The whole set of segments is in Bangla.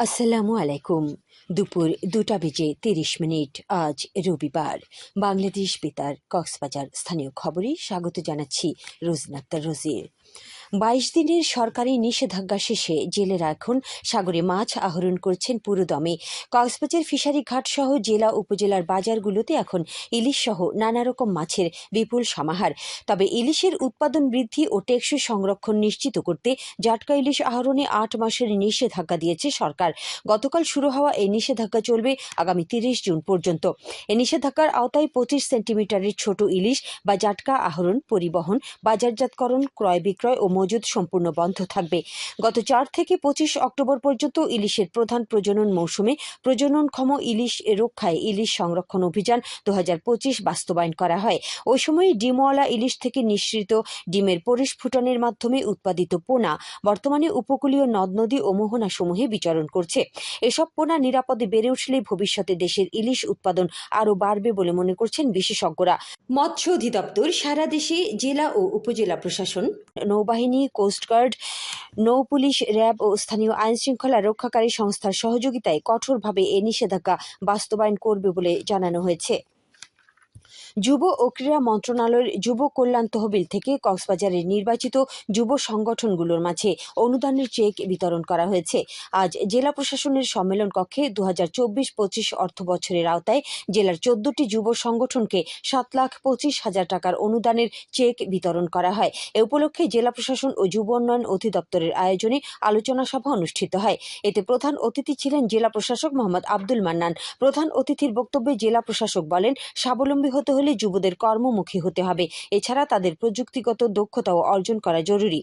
আসসালামু আলাইকুম। দুপুর দুটা বেজে তিরিশ মিনিট, আজ রবিবার। বাংলাদেশ বেতার, কক্সবাজার। স্থানীয় খবরে স্বাগত জানাচ্ছি রোজনাক্তার রোজির। বাইশ দিনের সরকারি নিষেধাজ্ঞা শেষে জেলেরা এখন সাগরে মাছ আহরণ করছেন পুরোদমে। কক্সবাজার ফিশারি ঘাট সহ জেলা উপজেলার বাজারগুলোতে এখন ইলিশ সহ নানা রকম মাছের বিপুল সমাহার। তবে ইলিশের উৎপাদন বৃদ্ধি ও টেকসই সংরক্ষণ নিশ্চিত করতে জাটকা ইলিশ আহরণে আট মাসের নিষেধাজ্ঞা দিয়েছে সরকার। গতকাল শুরু হওয়া এই নিষেধাজ্ঞা চলবে আগামী তিরিশ জুন পর্যন্ত। এই নিষেধাজ্ঞার আওতায় পঁচিশ সেন্টিমিটারের ছোট ইলিশ বা জাটকা আহরণ, পরিবহন, বাজারজাতকরণ, ক্রয় বিক্রয় ও মজুদ সম্পূর্ণ বন্ধ থাকবে। গত চার থেকে পঁচিশ অক্টোবর পর্যন্ত ইলিশের প্রধান প্রজনন মৌসুমে প্রজননক্ষম ইলিশ রক্ষায় ইলিশ সংরক্ষণ অভিযান দু বাস্তবায়ন করা হয়। ওই সময় ডিমওয়ালা ইলিশ থেকে নিঃসৃত ডিমের পরিস্ফুটনের মাধ্যমে উৎপাদিত পোনা বর্তমানে উপকূলীয় নদ নদী ও মোহনা সমূহে বিচরণ করছে। এসব পোনা নিরাপদে বেড়ে উঠলে ভবিষ্যতে দেশের ইলিশ উৎপাদন আরও বাড়বে বলে মনে করছেন বিশেষজ্ঞরা। মৎস্য অধিদপ্তর সারা দেশে জেলা ও উপজেলা প্রশাসন, নৌবাহিনী কোস্টগার্ড নৌ পুলিশ, র্যাব ও স্থানীয় আইনশৃঙ্খলা রক্ষাকারী সংস্থার সহযোগিতায় কঠোরভাবে এ নিষেধাজ্ঞা বাস্তবায়ন করবে বলে জানানো হয়েছে। যুব ও ক্রীড়া মন্ত্রণালয়ের যুব কল্যাণ তহবিল থেকে কক্সবাজারের নির্বাচিত যুব সংগঠনগুলোর মাঝে অনুদানের চেক বিতরণ করা হয়েছে। আজ জেলা প্রশাসনের সম্মেলন কক্ষে দু হাজার চব্বিশ পঁচিশ অর্থ বছরের আওতায় জেলার চোদ্দটি যুব সংগঠনকে সাত লাখ পঁচিশ হাজার টাকার অনুদানের চেক বিতরণ করা হয়। এ উপলক্ষে জেলা প্রশাসন ও যুব উন্নয়ন অধিদপ্তরের আয়োজনে আলোচনা সভা অনুষ্ঠিত হয়। এতে প্রধান অতিথি ছিলেন জেলা প্রশাসক মোহাম্মদ আব্দুল মান্নান। প্রধান অতিথির বক্তব্যে জেলা প্রশাসক বলেন, স্বাবলম্বী হতে হলে যুবদের কর্মমুখী হতে হবে। এছাড়া তাদের প্রযুক্তিগত দক্ষতাও অর্জন করা জরুরি।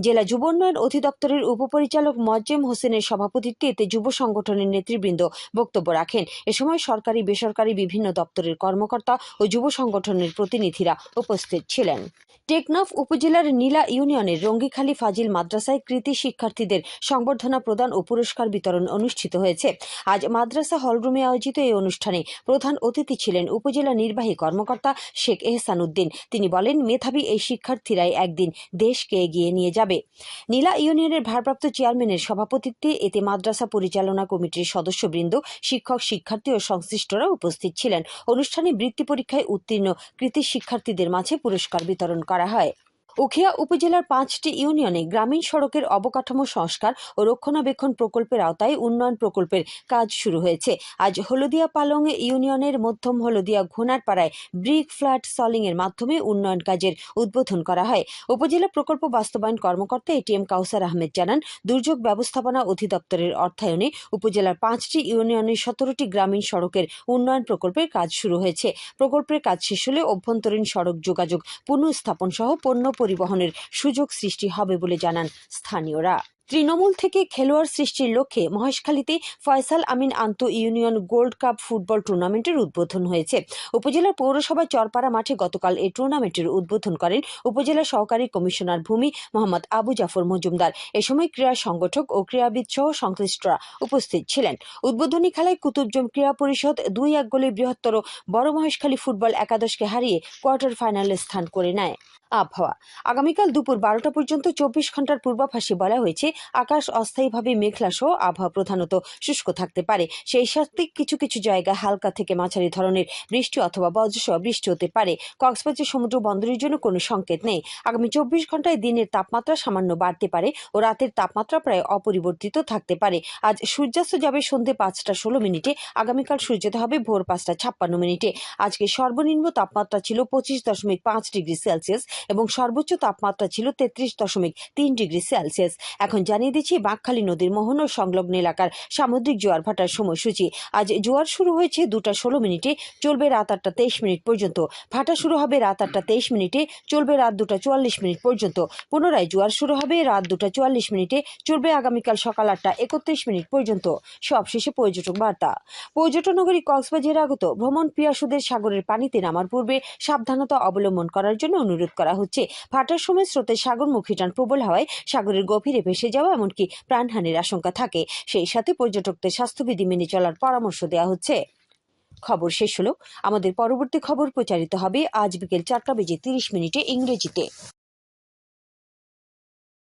জেলা যুব উন্নয়ন অধিদপ্তরের উপপরিচালক মজ্জেম হোসেনের সভাপতিত্বে এতে যুব সংগঠনের নেতৃবৃন্দ বক্তব্য রাখেন। এ সময় সরকারি, বেসরকারি বিভিন্ন দপ্তরের কর্মকর্তা ও যুব সংগঠনের প্রতিনিধিরা উপস্থিত ছিলেন। টেকনাফ উপজেলার নীলা ইউনিয়নের রঙ্গিখালী ফাজিল মাদ্রাসায় কৃতি শিক্ষার্থীদের সংবর্ধনা প্রদান ও পুরস্কার বিতরণ অনুষ্ঠিত হয়েছে। আজ মাদ্রাসা হলরুমে আয়োজিত এই অনুষ্ঠানে প্রধান অতিথি ছিলেন উপজেলা নির্বাহী কর্মকর্তা শেখ এহসান উদ্দিন তিনি বলেন, মেধাবী এই শিক্ষার্থীরাই একদিন দেশকে এগিয়ে নিয়ে যাবে। নীলা ইউনিয়নের ভারপ্রাপ্ত চেয়ারম্যানের সভাপতিত্বে এতে মাদ্রাসা পরিচালনা কমিটির সদস্যবৃন্দ, শিক্ষক, শিক্ষার্থী ও সংশ্লিষ্টরা উপস্থিত ছিলেন। অনুষ্ঠানে বৃত্তি পরীক্ষায় উত্তীর্ণ কৃতি শিক্ষার্থীদের মাঝে পুরস্কার বিতরণ করা হয়। উখিয়া উপজেলার পাঁচটি ইউনিয়নে গ্রামীণ সড়কের অবকাঠামো সংস্কার ও রক্ষণাবেক্ষণ প্রকল্পের আওতায় উন্নয়ন প্রকল্পের কাজ শুরু হয়েছে। আজ হলদিয়া পালং ইউনিয়নের মধ্যম হলদিয়া ঘোনারপাড়ায় ব্রিক ফ্ল্যাট সলিং এর মাধ্যমে উন্নয়ন কাজের উদ্বোধন করা হয়। উপজেলা প্রকল্প বাস্তবায়ন কর্মকর্তা এটিএম কাউসার আহমেদ জানান, দুর্যোগ ব্যবস্থাপনা অধিদপ্তরের অর্থায়নে উপজেলার পাঁচটি ইউনিয়নের সতেরোটি গ্রামীণ সড়কের উন্নয়ন প্রকল্পের কাজ শুরু হয়েছে। প্রকল্পের কাজ শেষ হলে অভ্যন্তরীণ সড়ক যোগাযোগ পুনঃস্থাপন সহ পণ্য পরিবহনের সুযোগ সৃষ্টি হবে বলে জানান স্থানীয়রা। তৃণমূল থেকে খেলোয়াড় সৃষ্টির লক্ষ্যে মহেশখালীতে ফয়সাল আমিন আন্ত ইউনিয়ন গোল্ড কাপ ফুটবল টুর্নামেন্টের উদ্বোধন হয়েছে। উপজেলার পৌরসভা চরপাড়া মাঠে গতকাল এই টুর্নামেন্টের উদ্বোধন করেন উপজেলা সহকারী কমিশনার ভূমি মোহাম্মদ আবু জাফর মজুমদার। এ সময় ক্রীড়া সংগঠক ও ক্রীড়াবিদ সহ সংশ্লিষ্টরা উপস্থিত ছিলেন। উদ্বোধনী খেলায় কুতুবজম ক্রীড়া পরিষদ দুই এক গোলে বৃহত্তর বড় মহেশখালী ফুটবল একাদশকে হারিয়ে কোয়ার্টার ফাইনালে স্থান করে নেয়। আবহাওয়া। আগামীকাল দুপুর বারোটা পর্যন্ত চব্বিশ ঘণ্টার পূর্বাভাসে বলা হয়েছে আকাশ অস্থায়ীভাবে মেঘলা সহ আবহাওয়া প্রধানত শুষ্ক থাকতে পারে। সেই সাথে কিছু কিছু জায়গায় হালকা থেকে মাঝারি ধরনের বৃষ্টি অথবা বজ্রসহ বৃষ্টি হতে পারে। কক্সবাজার সমুদ্র বন্দরের জন্য কোনো সংকেত নেই। আগামী চব্বিশ ঘন্টায় দিনের তাপমাত্রা সামান্য বাড়তে পারে ও রাতের তাপমাত্রা প্রায় অপরিবর্তিত থাকতে পারে। আজ সূর্যাস্ত যাবে সন্ধে পাঁচটা ষোলো মিনিটে, আগামীকাল সূর্যোদয় হবে ভোর পাঁচটা ছাপ্পান্ন মিনিটে। আজকে সর্বনিম্ন তাপমাত্রা ছিল পঁচিশ দশমিক পাঁচ ডিগ্রি সেলসিয়াস এবং সর্বোচ্চ তাপমাত্রা ছিল তেত্রিশ দশমিক তিন ডিগ্রি সেলসিয়াস। এখন জানিয়ে দিচ্ছি বাঁকখালী নদীর মোহন ও সংলগ্ন এলাকার সামুদ্রিক জোয়ার ভাটার সময়সূচি। আজ জোয়ার শুরু হয়েছে দুটা ষোলো মিনিটে, চলবে রাত আটটা তেইশ মিনিট পর্যন্ত। ভাটা শুরু হবে রাত আটটা তেইশ মিনিটে, চলবে রাত দুটা চুয়াল্লিশ মিনিট পর্যন্ত। পুনরায় জোয়ার শুরু হবে রাত দুটা চুয়াল্লিশ মিনিটে, চলবে আগামীকাল সকাল আটটা একত্রিশ মিনিট পর্যন্ত। সবশেষে পর্যটক বার্তা। পর্যটন নগরী কক্সবাজারে আগত ভ্রমণ পিয়াসুদের সাগরের পানিতে নামার পূর্বে সাবধানতা অবলম্বন করার জন্য অনুরোধ করা হচ্ছে। ভাটার সময় স্রোতের সাগরমুখী টান প্রবল হওয়ায় সাগরের গভীরে ভেসে যাওয়া এমনকি প্রাণহানির আশঙ্কা থাকে। সেই সাথে পর্যটকদের স্বাস্থ্যবিধি মেনে চলার পরামর্শ দেওয়া হচ্ছে। খবর শেষ হলো। আমাদের পরবর্তী খবর প্রচারিত হবে আজ বিকেল চারটা বেজে তিরিশ মিনিটে ইংরেজিতে।